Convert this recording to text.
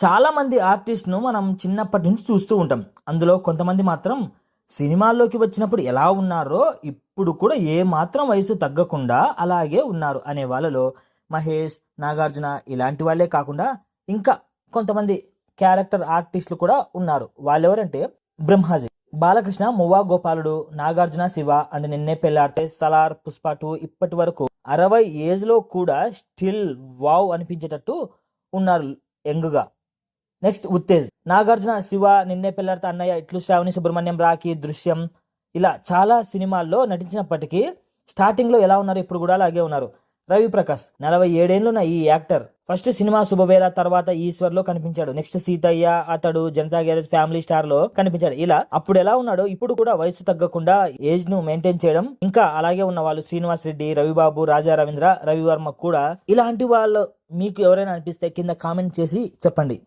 చాలామంది ఆర్టిస్ట్ను మనం చిన్నప్పటి నుంచి చూస్తూ ఉంటాం. అందులో కొంతమంది మాత్రం సినిమాల్లోకి వచ్చినప్పుడు ఎలా ఉన్నారో ఇప్పుడు కూడా ఏ మాత్రం వయసు తగ్గకుండా అలాగే ఉన్నారు అనే వాళ్ళలో మహేష్ నాగార్జున ఇలాంటి వాళ్ళే కాకుండా ఇంకా కొంతమంది క్యారెక్టర్ ఆర్టిస్టులు కూడా ఉన్నారు. వాళ్ళెవరంటే బ్రహ్మాజీ బాలకృష్ణ మువ్వా గోపాలుడు నాగార్జున శివ అండ్ నిన్నే పెళ్ళాడితే సలార్ పుష్ప టూ ఇప్పటి వరకు అరవై ఏజ్లో కూడా స్టిల్ వావ్ అనిపించేటట్టు ఉన్నారు యంగ్గా. నెక్స్ట్ ఉత్తేజ్. నాగార్జున శివ నిన్నే పెళ్ళాడితే అన్నయ్య ఇట్లు శ్రావణి సుబ్రహ్మణ్యం రాఖీ దృశ్యం. ఇలా చాలా సినిమాల్లో నటించినప్పటికీ స్టార్టింగ్లో ఎలా ఉన్నారు ఇప్పుడు కూడా అలాగే ఉన్నారు. రవి ప్రకాష్ నలభై ఏడేళ్ళున్న ఈ యాక్టర్ ఫస్ట్ సినిమా శుభవేళ తర్వాత ఈశ్వర్లో కనిపించాడు. నెక్స్ట్ సీతయ్య అతడు జనతా గ్యారేజ్ ఫ్యామిలీ స్టార్లో కనిపించాడు. ఇలా అప్పుడు ఎలా ఉన్నాడో ఇప్పుడు కూడా వయసు తగ్గకుండా ఏజ్ను మెయింటైన్ చేయడం ఇంకా అలాగే ఉన్న వాళ్ళు శ్రీనివాస్ రెడ్డి రవిబాబు రాజా రవీంద్ర రవివర్మ కూడా ఇలాంటి వాళ్ళు మీకు ఎవరైనా అనిపిస్తే కింద కామెంట్ చేసి చెప్పండి.